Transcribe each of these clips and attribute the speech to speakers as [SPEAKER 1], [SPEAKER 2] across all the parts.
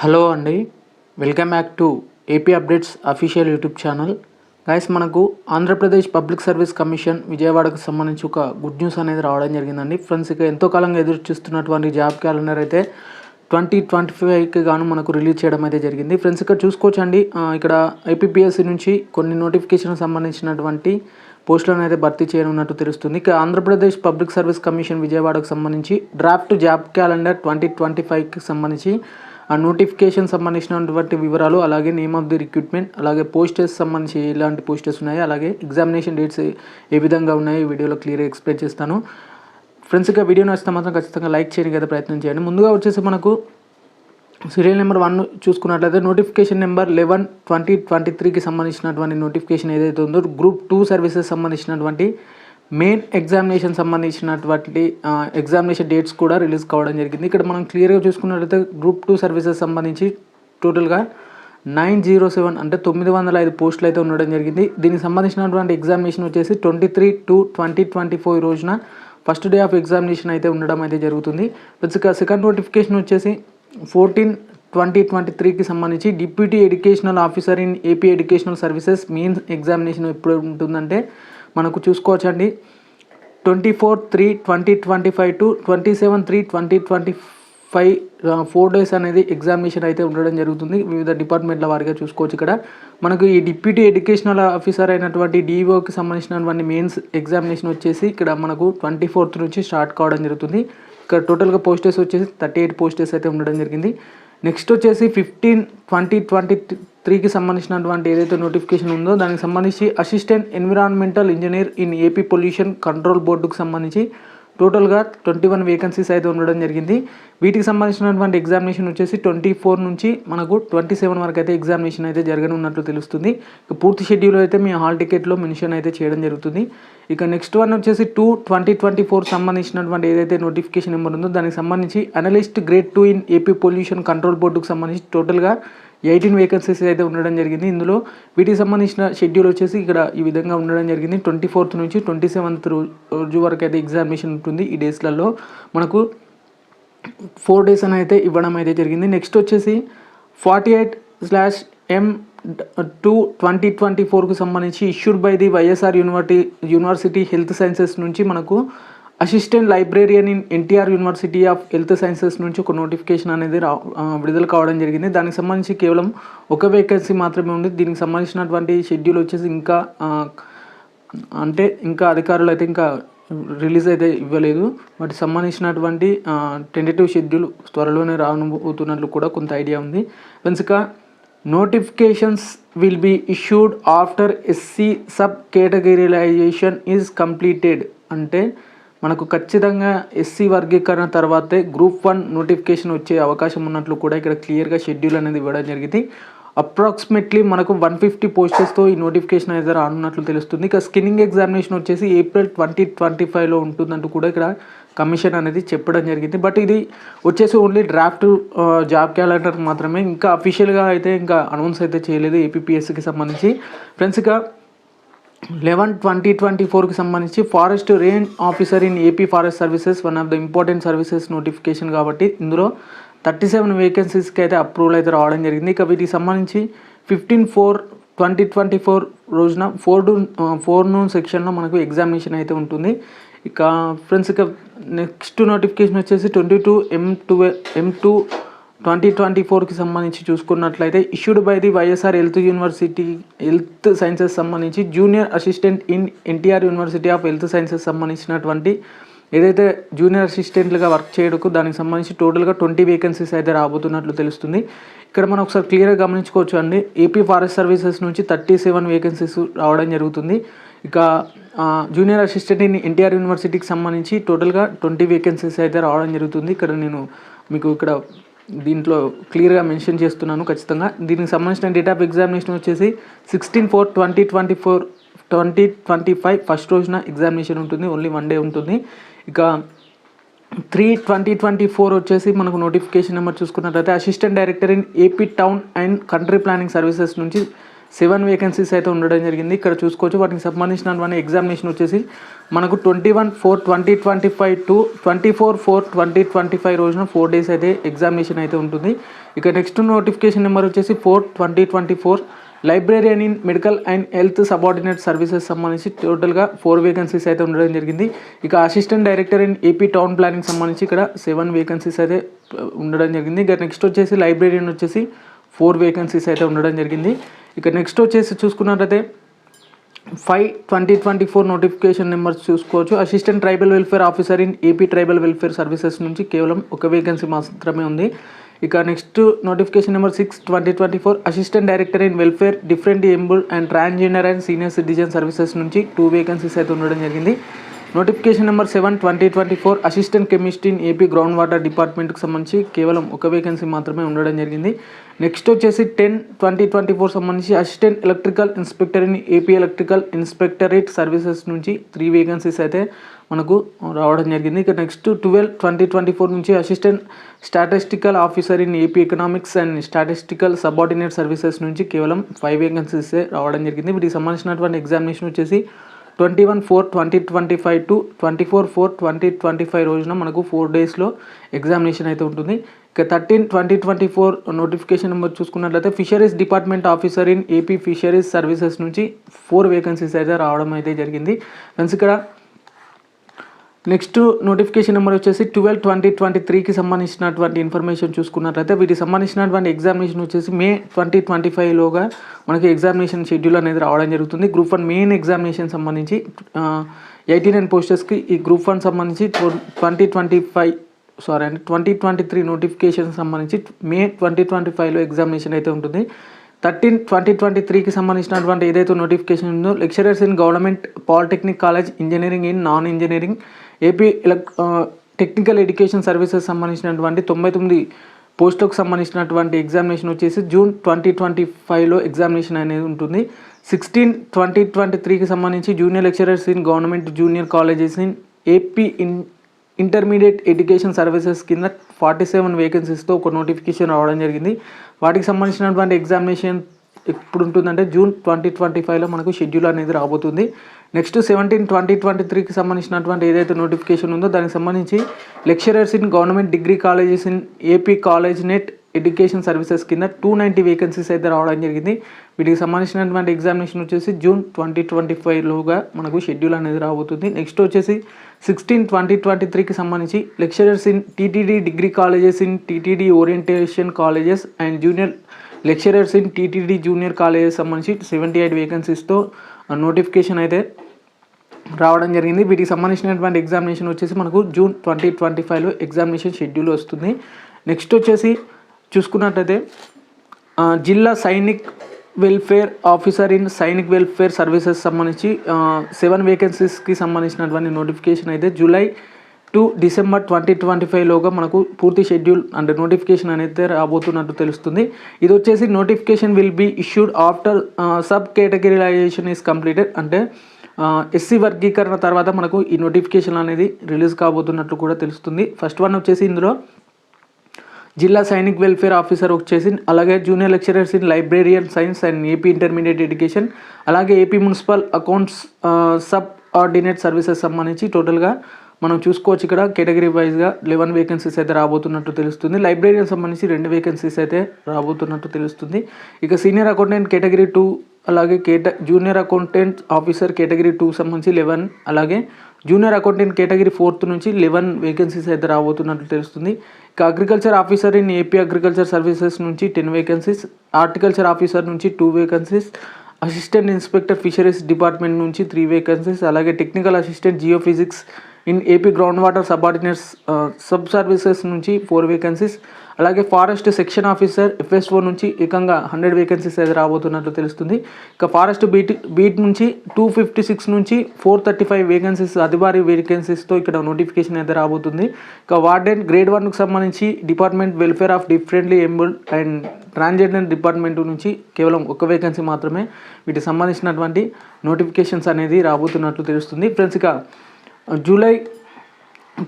[SPEAKER 1] Hello అండి. Welcome back to AP updates official YouTube channel. Guys మనకు Andhra Pradesh public service commission విజయవాడకు సంబంధించి ఒక గుడ్ న్యూస్ అనేది రావడం జరిగిందండి. ఫ్రెండ్స్ ఇక ఎంతో కాలంగా ఎదురు చూస్తున్నటువంటి జాబ్ క్యాలెండర్ అయితే ట్వంటీ ట్వంటీ ఫైవ్కి గాను మనకు రిలీజ్ చేయడం అయితే జరిగింది. ఫ్రెండ్స్ ఇక్కడ చూసుకోవచ్చండి. ఇక్కడ ఐపీపీఎస్సీ నుంచి కొన్ని నోటిఫికేషన్ సంబంధించినటువంటి పోస్టులను అయితే భర్తీ చేయనున్నట్టు తెలుస్తుంది. ఇక ఆంధ్రప్రదేశ్ పబ్లిక్ సర్వీస్ కమిషన్ విజయవాడకు సంబంధించి draft job calendar twenty twenty ఫైవ్కి సంబంధించి ఆ నోటిఫికేషన్ సంబంధించినటువంటి వివరాలు అలాగే నేమ్ ఆఫ్ ది రిక్రూట్మెంట్ అలాగే పోస్టర్స్ సంబంధించి ఎలాంటి పోస్టర్స్ ఉన్నాయి అలాగే ఎగ్జామినేషన్ డేట్స్ ఏ విధంగా ఉన్నాయి ఈ వీడియోలో క్లియర్గా ఎక్స్ప్లెయిన్ చేస్తాను. ఫ్రెండ్స్ ఇక వీడియో నచ్చితే మాత్రం ఖచ్చితంగా లైక్ చేయడానికి అయితే ప్రయత్నం చేయండి. ముందుగా వచ్చేసి మనకు సీరియల్ నెంబర్ వన్ చూసుకున్నట్లయితే notification number eleven twenty twenty త్రీకి సంబంధించినటువంటి నోటిఫికేషన్ ఏదైతే ఉందో గ్రూప్ టూ సర్వీసెస్ సంబంధించినటువంటి మెయిన్ ఎగ్జామినేషన్ సంబంధించినటువంటి ఎగ్జామినేషన్ డేట్స్ కూడా రిలీజ్ కావడం జరిగింది. ఇక్కడ మనం క్లియర్గా చూసుకున్నట్లయితే గ్రూప్ టూ సర్వీసెస్ సంబంధించి టోటల్గా నైన్ జీరో సెవెన్ అంటే తొమ్మిది వందల ఐదు పోస్టులు అయితే ఉండడం జరిగింది. దీనికి సంబంధించినటువంటి ఎగ్జామినేషన్ వచ్చేసి twenty three to twenty twenty four రోజున ఫస్ట్ డే ఆఫ్ ఎగ్జామినేషన్ అయితే ఉండడం అయితే జరుగుతుంది. సెకండ్ నోటిఫికేషన్ వచ్చేసి ఫోర్టీన్ ట్వంటీ ట్వంటీ త్రీకి సంబంధించి deputy educational officer in AP educational services main examination ఎప్పుడు ఉంటుందంటే మనకు చూసుకోవచ్చండి. Twenty four three twenty twenty five to twenty seven three twenty twenty five four days అనేది ఎగ్జామినేషన్ అయితే ఉండడం జరుగుతుంది. వివిధ డిపార్ట్మెంట్ల వారిగా చూసుకోవచ్చు ఇక్కడ. మనకు ఈ డిప్యూటీ ఎడ్యుకేషనల్ ఆఫీసర్ అయినటువంటి డిఈఓకి సంబంధించినటువంటి మెయిన్స్ ఎగ్జామినేషన్ వచ్చేసి ఇక్కడ మనకు ట్వంటీ ఫోర్త్ నుంచి స్టార్ట్ కావడం జరుగుతుంది. ఇక్కడ టోటల్గా పోస్టర్స్ వచ్చేసి థర్టీ ఎయిట్ పోస్టర్స్ అయితే ఉండడం జరిగింది. నెక్స్ట్ వచ్చేసి ఫిఫ్టీన్ ట్వంటీ ట్వంటీ త్రీకి సంబంధించినటువంటి ఏదైతే నోటిఫికేషన్ ఉందో దానికి సంబంధించి assistant environmental engineer in AP pollution control బోర్డుకు సంబంధించి టోటల్గా ట్వంటీ వన్ వేకెన్సీస్ అయితే ఉండడం జరిగింది. వీటికి సంబంధించినటువంటి ఎగ్జామినేషన్ వచ్చేసి ట్వంటీ ఫోర్ నుంచి మనకు ట్వంటీ సెవెన్ వరకు అయితే ఎగ్జామినేషన్ అయితే జరగనున్నట్లు తెలుస్తుంది. ఇక పూర్తి షెడ్యూల్ అయితే మీ హాల్ టికెట్లో మెన్షన్ అయితే చేయడం జరుగుతుంది. ఇక నెక్స్ట్ వన్ వచ్చేసి టూ ట్వంటీ ట్వంటీ ఫోర్ సంబంధించినటువంటి ఏదైతే నోటిఫికేషన్ నెంబర్ ఉందో దానికి సంబంధించి analyst grade two in AP pollution control బోర్డుకు సంబంధించి టోటల్గా ఎయిటీన్ వేకెన్సీస్ అయితే ఉండడం జరిగింది. ఇందులో వీటికి సంబంధించిన షెడ్యూల్ వచ్చేసి ఇక్కడ ఈ విధంగా ఉండడం జరిగింది. ట్వంటీ ఫోర్త్ నుంచి ట్వంటీ సెవెంత్ రోజు వరకు అయితే ఎగ్జామినేషన్ ఉంటుంది ఈ డేస్లలో మనకు ఫోర్ డేస్ అని అయితే ఇవ్వడం అయితే జరిగింది. నెక్స్ట్ వచ్చేసి forty eight slash M two twenty twenty ఫోర్కు సంబంధించి issued by the YSR university university health sciences నుంచి మనకు assistant librarian in NTR university of health sciences నుంచి ఒక నోటిఫికేషన్ అనేది రా విడుదల కావడం జరిగింది. దానికి సంబంధించి కేవలం ఒక వేకెన్సీ మాత్రమే ఉంది. దీనికి సంబంధించినటువంటి షెడ్యూల్ వచ్చేసి ఇంకా అంటే ఇంకా అధికారులు అయితే ఇంకా రిలీజ్ అయితే ఇవ్వలేదు. వాటికి సంబంధించినటువంటి టెంటేటివ్ షెడ్యూల్ త్వరలోనే రానుబోతున్నట్లు కూడా కొంత ఐడియా ఉంది. Friends notifications will be issued after SC sub categorisation is completed అంటే మనకు ఖచ్చితంగా ఎస్సీ వర్గీకరణ తర్వాతే గ్రూప్ వన్ నోటిఫికేషన్ వచ్చే అవకాశం ఉన్నట్లు కూడా ఇక్కడ క్లియర్గా షెడ్యూల్ అనేది ఇవ్వడం జరిగింది. అప్రాక్సిమేట్లీ మనకు వన్ ఫిఫ్టీ పోస్టర్స్తో ఈ నోటిఫికేషన్ అయితే రానున్నట్లు తెలుస్తుంది. ఇక స్కిన్నింగ్ ఎగ్జామినేషన్ వచ్చేసి ఏప్రిల్ ట్వంటీ ట్వంటీ ఫైవ్లో ఉంటుందంటూ కూడా ఇక్కడ కమిషన్ అనేది చెప్పడం జరిగింది. బట్ ఇది వచ్చేసి ఓన్లీ డ్రాఫ్ట్ జాబ్ క్యాలెండర్ మాత్రమే. ఇంకా అఫీషియల్గా అయితే ఇంకా అనౌన్స్ అయితే చేయలేదు ఏపీపీఎస్సికి సంబంధించి. ఫ్రెండ్స్ ఇక లెవెన్ ట్వంటీ ట్వంటీ ఫోర్కి సంబంధించి forest range officer in AP forest services one of the important services notification కాబట్టి ఇందులో థర్టీ సెవెన్ వేకెన్సీస్కి అయితే అప్రూవల్ అయితే రావడం జరిగింది. ఇక వీటికి సంబంధించి fifteen four twenty twenty four రోజున ఫోర్ టు ఫోర్ నూన్ సెక్షన్లో మనకు ఎగ్జామినేషన్ అయితే ఉంటుంది. ఇక ఫ్రెండ్స్ ఇక నెక్స్ట్ నోటిఫికేషన్ వచ్చేసి twenty two M two M two twenty twenty ఫోర్కి సంబంధించి చూసుకున్నట్లయితే issued by the YSR health university health sciences సంబంధించి junior assistant in NTR university of health sciences సంబంధించినటువంటి ఏదైతే జూనియర్ అసిస్టెంట్లుగా వర్క్ చేయడకు దానికి సంబంధించి టోటల్గా ట్వంటీ వేకెన్సీస్ అయితే రాబోతున్నట్లు తెలుస్తుంది. ఇక్కడ మనం ఒకసారి క్లియర్గా గమనించుకోవచ్చు అండి. ఏపీ ఫారెస్ట్ సర్వీసెస్ నుంచి థర్టీ సెవెన్ వేకెన్సీస్ రావడం జరుగుతుంది. ఇక జూనియర్ అసిస్టెంట్ ఇన్ ఎన్టీఆర్ యూనివర్సిటీకి సంబంధించి టోటల్గా ట్వంటీ వేకెన్సీస్ అయితే రావడం జరుగుతుంది. ఇక్కడ నేను మీకు ఇక్కడ దీంట్లో క్లియర్గా మెన్షన్ చేస్తున్నాను ఖచ్చితంగా. దీనికి సంబంధించిన డేట్ ఆఫ్ ఎగ్జామినేషన్ వచ్చేసి sixteen four twenty twenty four twenty twenty five first రోజున ఎగ్జామినేషన్ ఉంటుంది. ఓన్లీ వన్ డే ఉంటుంది. ఇక త్రీ ట్వంటీ ట్వంటీ ఫోర్ వచ్చేసి మనకు నోటిఫికేషన్ నెంబర్ చూసుకున్నట్లయితే assistant director in AP town and country planning services నుంచి seven vacancies అయితే ఉండడం జరిగింది. ఇక్కడ చూసుకోవచ్చు వాటికి సంబంధించినటువంటి ఎగ్జామినేషన్ వచ్చేసి మనకు twenty one four twenty twenty five to twenty four four twenty twenty five రోజున ఫోర్ డేస్ అయితే ఎగ్జామినేషన్ అయితే ఉంటుంది. ఇక నెక్స్ట్ నోటిఫికేషన్ నెంబర్ వచ్చేసి four twenty twenty four librarian in medical and health subordinate services సంబంధించి టోటల్గా ఫోర్ వేకెన్సీస్ అయితే ఉండడం జరిగింది. ఇక assistant director in AP town planning సంబంధించి ఇక్కడ సెవెన్ వేకెన్సీస్ అయితే uh, ఉండడం జరిగింది. ఇక నెక్స్ట్ వచ్చేసి లైబ్రేరియన్ వచ్చేసి ఫోర్ వేకెన్సీస్ అయితే ఉండడం జరిగింది. ఇక నెక్స్ట్ వచ్చేసి చూసుకున్నట్లయితే five twenty twenty four notification numbers చూసుకోవచ్చు. Assistant tribal welfare officer in AP tribal welfare services నుంచి కేవలం ఒక వేకెన్సీ మాత్రమే ఉంది. ఇక next notification number six twenty twenty four assistant director in welfare different ఎంబుల్ and transgender and senior citizen services నుంచి two vacancies అయితే ఉండడం జరిగింది. Notification number seven twenty twenty four assistant chemistry in AP ground water డిపార్ట్మెంట్కి సంబంధించి కేవలం ఒక vacancy మాత్రమే ఉండడం జరిగింది. నెక్స్ట్ వచ్చేసి టెన్ ట్వంటీ ట్వంటీ ఫోర్ సంబంధించి assistant electrical inspector in AP electrical inspectorate services నుంచి త్రీ వేకెన్సీస్ అయితే మనకు రావడం జరిగింది. ఇక next twelve twenty twenty four నుంచి assistant statistical officer in AP economics and statistical subordinate services నుంచి కేవలం ఫైవ్ వేకెన్సీస్ రావడం జరిగింది. వీటికి సంబంధించినటువంటి ఎగ్జామినేషన్ వచ్చేసి twenty one four twenty twenty five to twenty four four twenty twenty five రోజున మనకు ఫోర్ డేస్లో ఎగ్జామినేషన్ అయితే ఉంటుంది. ఇక thirteen twenty twenty four notification number చూసుకున్నట్లయితే fisheries department officer in AP fisheries services నుంచి ఫోర్ వేకెన్సీస్ అయితే రావడం అయితే జరిగింది. ఫ్రెండ్స్ ఇక్కడ నెక్స్ట్ నోటిఫికేషన్ నెంబర్ వచ్చేసి ట్వెల్వ్ ట్వంటీ ట్వంటీ త్రీకి సంబంధించినటువంటి ఇన్ఫర్మేషన్ చూసుకున్నట్లయితే వీటికి సంబంధించినటువంటి ఎగ్జామినేషన్ వచ్చేసి మే ట్వంటీ ట్వంటీ ఫైవ్లోగా మనకి ఎగ్జామినేషన్ షెడ్యూల్ అనేది రావడం జరుగుతుంది. గ్రూప్ వన్ మెయిన్ ఎగ్జామినేషన్ సంబంధించి ఎయిటీ నైన్ పోస్టర్స్కి ఈ గ్రూప్ వన్ సంబంధించి ట్వంటీ ట్వంటీ ఫైవ్ సారీ అండి ట్వంటీ ట్వంటీ త్రీ నోటిఫికేషన్ సంబంధించి మే ట్వంటీ ట్వంటీ ఫైవ్లో ఎగ్జామినేషన్ అయితే ఉంటుంది. థర్టీన్ ట్వంటీ ట్వంటీ త్రీకి సంబంధించినటువంటి ఏదైతే నోటిఫికేషన్ ఉందో lecturers in government polytechnic college engineering in non engineering AP ఎలక్ technical education services సంబంధించినటువంటి తొంభై తొమ్మిది పోస్టులకు సంబంధించినటువంటి ఎగ్జామినేషన్ వచ్చేసి జూన్ ట్వంటీ ట్వంటీ ఫైవ్లో ఎగ్జామినేషన్ అనేది ఉంటుంది. సిక్స్టీన్ ట్వంటీ ట్వంటీ త్రీకి సంబంధించి junior lecturers in government junior colleges in AP in intermediate education services కింద ఫార్టీ సెవెన్ వేకెన్సీస్తో ఒక నోటిఫికేషన్ రావడం జరిగింది. వాటికి సంబంధించినటువంటి ఎగ్జామినేషన్ ఎప్పుడు ఉంటుందంటే జూన్ ట్వంటీ ట్వంటీ ఫైవ్లో మనకు షెడ్యూల్ అనేది రాబోతుంది. నెక్స్ట్ సెవెంటీన్ ట్వంటీ ట్వంటీ త్రీకి సంబంధించినటువంటి ఏదైతే నోటిఫికేషన్ ఉందో దానికి సంబంధించి lecturers in government degree colleges in AP collegiate education services కింద టూ నైంటీ వేకెన్సీస్ అయితే రావడం జరిగింది. వీటికి సంబంధించినటువంటి ఎగ్జామినేషన్ వచ్చేసి జూన్ ట్వంటీ ట్వంటీ ఫైవ్లోగా మనకు షెడ్యూల్ అనేది రాబోతుంది. నెక్స్ట్ వచ్చేసి సిక్స్టీన్ ట్వంటీ ట్వంటీ త్రీకి సంబంధించి lecturers in TTD degree colleges in TTD orientation colleges and junior lecturers in TTD junior colleges సంబంధించి సెవెంటీ ఎయిట్ వేకెన్సీస్తో నోటిఫికేషన్ అయితే రావడం జరిగింది. వీటికి సంబంధించినటువంటి ఎగ్జామినేషన్ వచ్చేసి మనకు జూన్ ట్వంటీ ట్వంటీ ఫైవ్లో ఎగ్జామినేషన్ షెడ్యూల్ వస్తుంది. నెక్స్ట్ వచ్చేసి చూసుకున్నట్టయితే జిల్లా Sainik welfare officer in Sainik welfare services సంబంధించి సెవెన్ వేకెన్సీస్కి సంబంధించినటువంటి నోటిఫికేషన్ అయితే July to December twenty twenty ఫైవ్లోగా మనకు పూర్తి షెడ్యూల్ అండ్ నోటిఫికేషన్ అనేది రాబోతున్నట్టు తెలుస్తుంది. ఇది వచ్చేసి notification will be issued after sub categorization is completed. అంటే ఎస్సీ వర్గీకరణ తర్వాత మనకు ఈ నోటిఫికేషన్ అనేది రిలీజ్ కాబోతున్నట్లు కూడా తెలుస్తుంది. ఫస్ట్ వన్ వచ్చేసి ఇందులో జిల్లా సైనిక్ వెల్ఫేర్ ఆఫీసర్ వచ్చేసి అలాగే junior lecturers in librarian science and AP intermediate education అలాగే AP municipal accounts subordinate services సంబంధించి టోటల్గా మనం చూసుకోవచ్చు ఇక్కడ కేటగిరీ వైజ్గా లెవెన్ వేకెన్సీస్ అయితే రాబోతున్నట్టు తెలుస్తుంది. లైబ్రరీకి సంబంధించి రెండు వేకెన్సీస్ అయితే రాబోతున్నట్టు తెలుస్తుంది. ఇక సీనియర్ అకౌంటెంట్ కేటగిరీ టూ అలాగే కేట junior accountant officer category two సంబంధించి లెవెన్ అలాగే జూనియర్ అకౌంటెంట్ కేటగిరీ ఫోర్త్ నుంచి లెవెన్ వేకెన్సీస్ అయితే రాబోతున్నట్లు తెలుస్తుంది. ఇక agriculture officer in AP agriculture services నుంచి టెన్ వేకెన్సీస్ హార్టికల్చర్ ఆఫీసర్ నుంచి two vacancies assistant inspector fisheries department నుంచి త్రీ వేకెన్సీస్ అలాగే technical assistant geophysics in AP ground water subordinates sub services నుంచి ఫోర్ వేకెన్సీస్ అలాగే ఫారెస్ట్ సెక్షన్ ఆఫీసర్ ఎఫ్ఎస్ఓ నుంచి ఏకంగా hundred vacancies అయితే రాబోతున్నట్లు తెలుస్తుంది. ఇక ఫారెస్ట్ బీట్ బీట్ నుంచి టూ ఫిఫ్టీ సిక్స్ నుంచి ఫోర్ థర్టీ ఫైవ్ వేకెన్సీస్ అధిభారీ వేకెన్సీస్తో ఇక్కడ నోటిఫికేషన్ అయితే రాబోతుంది. ఇక వార్డెన్ గ్రేడ్ వన్కు సంబంధించి department welfare of differently abled and transgender department నుంచి కేవలం ఒక వేకెన్సీ మాత్రమే. వీటికి సంబంధించినటువంటి నోటిఫికేషన్స్ అనేది రాబోతున్నట్లు తెలుస్తుంది. ఫ్రెండ్స్ ఇక July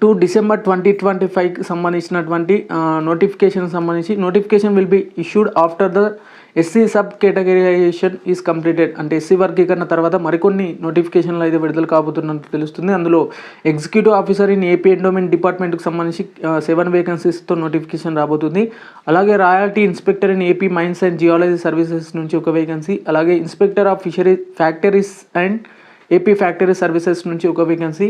[SPEAKER 1] to December twenty twenty ఫైవ్కి సంబంధించినటువంటి నోటిఫికేషన్ సంబంధించి notification will be issued after the SC sub categorization is completed అంటే ఎస్సీ వర్గీకరణ తర్వాత మరికొన్ని నోటిఫికేషన్లు అయితే విడుదల కాబోతున్నట్టు తెలుస్తుంది. అందులో executive officer in AP endowment డిపార్ట్మెంట్కి సంబంధించి సెవెన్ వేకెన్సీస్తో నోటిఫికేషన్ రాబోతుంది. అలాగే royalty inspector in AP mines and geology services నుంచి ఒక వేకెన్సీ అలాగే inspector of fisheries factories and AP factory services నుంచి ఒక vacancy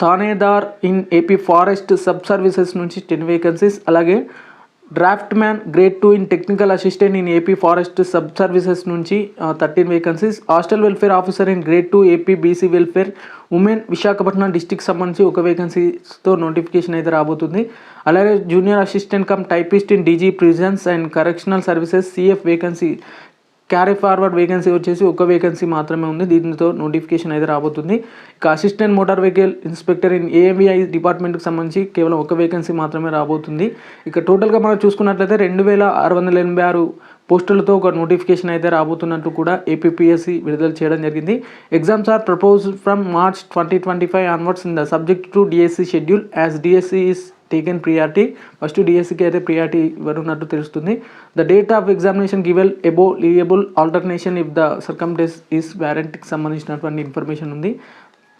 [SPEAKER 1] thanedar in AP forest sub services నుంచి టెన్ వేకెన్సీస్ అలాగే draughtsman grade two in technical assistant in AP forest sub services నుంచి thirteen vacancies hostel welfare officer in grade two AP BC welfare. Women Visakhapatnam district సంబంధించి ఒక వేకెన్సీతో notification అయితే రాబోతుంది. అలాగే junior assistant cum typist in DG prisons and correctional services CF vacancy carry forward vacancy వచ్చేసి ఒక vacancy మాత్రమే ఉంది. దీనితో నోటిఫికేషన్ అయితే రాబోతుంది. ఇక assistant motor vehicle inspector in AMEI డిపార్ట్మెంట్కి సంబంధించి కేవలం ఒక వేకెన్సీ మాత్రమే రాబోతుంది. ఇక టోటల్గా మనం చూసుకున్నట్లయితే రెండు వేల ఆరు వందల ఎనభై ఆరు పోస్టులతో ఒక నోటిఫికేషన్ అయితే రాబోతున్నట్టు కూడా ఏపీపీఎస్సీ విడుదల చేయడం జరిగింది. Exams are propose from March twenty twenty five onwards in the subject to DSC schedule as DSC is taken priority first డిఎస్సికి అయితే ప్రియారిటీ ఇవ్వనున్నట్టు తెలుస్తుంది. The date of examination given above liable alteration if the circumstances is వ్యారంటీకి సంబంధించినటువంటి information ఉంది.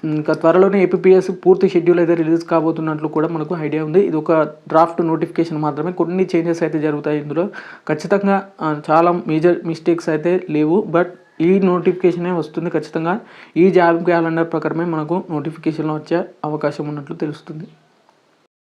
[SPEAKER 1] ఇంకా త్వరలోనే APS పూర్తి schedule అయితే రిలీజ్ కాబోతున్నట్లు కూడా మనకు ఐడియా ఉంది. ఇది ఒక డ్రాఫ్ట్ నోటిఫికేషన్ మాత్రమే. కొన్ని చేంజెస్ అయితే జరుగుతాయి ఇందులో. ఖచ్చితంగా చాలా మేజర్ మిస్టేక్స్ అయితే లేవు. బట్ ఈ నోటిఫికేషనే వస్తుంది ఖచ్చితంగా. ఈ జాబ్ క్యాలెండర్ ప్రకారమే మనకు నోటిఫికేషన్లో వచ్చే అవకాశం ఉన్నట్లు తెలుస్తుంది.